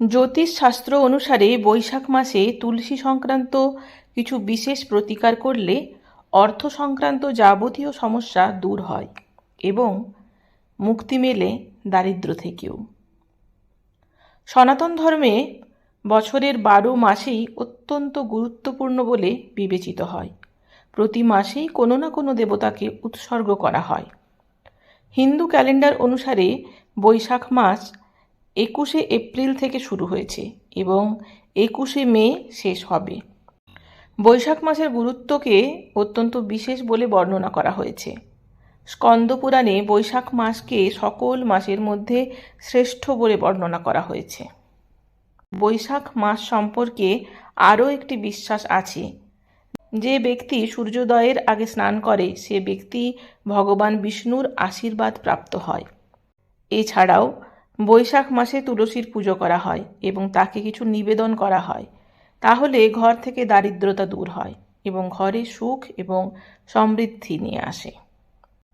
জ্যোতিষশাস্ত্র অনুসারে বৈশাখ মাসে তুলসী সংক্রান্ত কিছু বিশেষ প্রতিকার করলে অর্থ সংক্রান্ত যাবতীয় সমস্যা দূর হয় এবং মুক্তি মেলে দারিদ্র থেকেও। সনাতন ধর্মে বছরের বারো মাসেই অত্যন্ত গুরুত্বপূর্ণ বলে বিবেচিত হয়। প্রতি মাসেই কোনো না কোনো দেবতাকে উৎসর্গ করা হয়। হিন্দু ক্যালেন্ডার অনুসারে বৈশাখ মাস একুশে এপ্রিল থেকে শুরু হয়েছে এবং একুশে মে শেষ হবে। বৈশাখ মাসের গুরুত্বকে অত্যন্ত বিশেষ বলে বর্ণনা করা হয়েছে। স্কন্দপুরাণে বৈশাখ মাসকে সকল মাসের মধ্যে শ্রেষ্ঠ বলে বর্ণনা করা হয়েছে। বৈশাখ মাস সম্পর্কে আরও একটি বিশ্বাস আছে। যে ব্যক্তি সূর্যোদয়ের আগে স্নান করে, সে ব্যক্তি ভগবান বিষ্ণুর আশীর্বাদ প্রাপ্ত হয়। এছাড়াও বৈশাখ মাসে তুলসীর পুজো করা হয় এবং তাকে কিছু নিবেদন করা হয়। তাহলে ঘর থেকে দারিদ্রতা দূর হয় এবং ঘরে সুখ এবং সমৃদ্ধি নিয়ে আসে।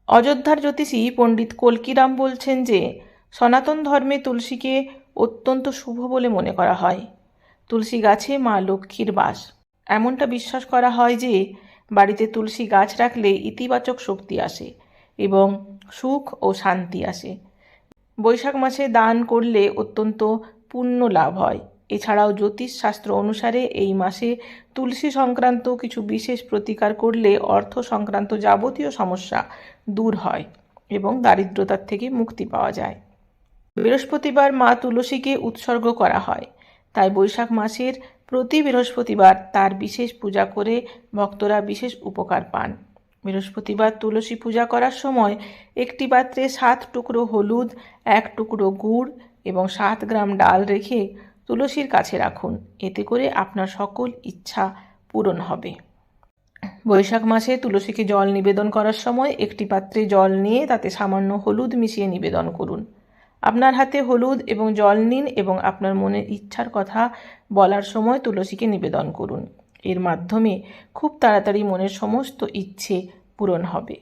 অযোধ্যার জ্যোতিষী পণ্ডিত কলকিরাম বলছেন যে, সনাতন ধর্মে তুলসীকে অত্যন্ত শুভ বলে মনে করা হয়। তুলসী গাছে মা লক্ষ্মীর বাস। এমনটা বিশ্বাস করা হয় যে, বাড়িতে তুলসী গাছ রাখলে ইতিবাচক শক্তি আসে এবং সুখ ও শান্তি আসে। বৈশাখ মাসে দান করলে অত্যন্ত পুণ্য লাভ হয়। এছাড়াও জ্যোতিষশাস্ত্র অনুসারে এই মাসে তুলসী সংক্রান্ত কিছু বিশেষ প্রতিকার করলে অর্থ সংক্রান্ত যাবতীয় সমস্যা দূর হয় এবং দারিদ্রতার থেকে মুক্তি পাওয়া যায়। বৃহস্পতিবার মা তুলসীকে উৎসর্গ করা হয়। তাই বৈশাখ মাসের প্রতি বৃহস্পতিবার তার বিশেষ পূজা করে ভক্তরা বিশেষ উপকার পান। বৃহস্পতিবার তুলসী পূজা করার সময় একটি পাত্রে সাত টুকরো হলুদ, এক টুকরো গুড় এবং সাত গ্রাম ডাল রেখে তুলসীর কাছে রাখুন। এতে করে আপনার সকল ইচ্ছা পূরণ হবে। বৈশাখ মাসে তুলসীকে জল নিবেদন করার সময় একটি পাত্রে জল নিয়ে তাতে সামান্য হলুদ মিশিয়ে নিবেদন করুন। আপনার হাতে হলুদ এবং জল নিন এবং আপনার মনের ইচ্ছার কথা বলার সময় তুলসীকে নিবেদন করুন। এর মাধ্যমে খুব তাড়াতাড়ি মনের সমস্ত ইচ্ছে পূরণ হবে।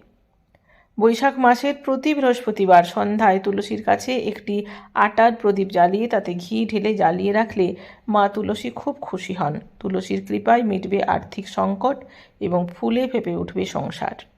বৈশাখ মাসের প্রতি বৃহস্পতিবার সন্ধ্যায় তুলসীর কাছে একটি আটার প্রদীপ জ্বালিয়ে তাতে ঘি ঢেলে জ্বালিয়ে রাখলে মা তুলসী খুব খুশি হন। তুলসীর কৃপায় মিটবে আর্থিক সংকট এবং ফুলে ফেপে উঠবে সংসার।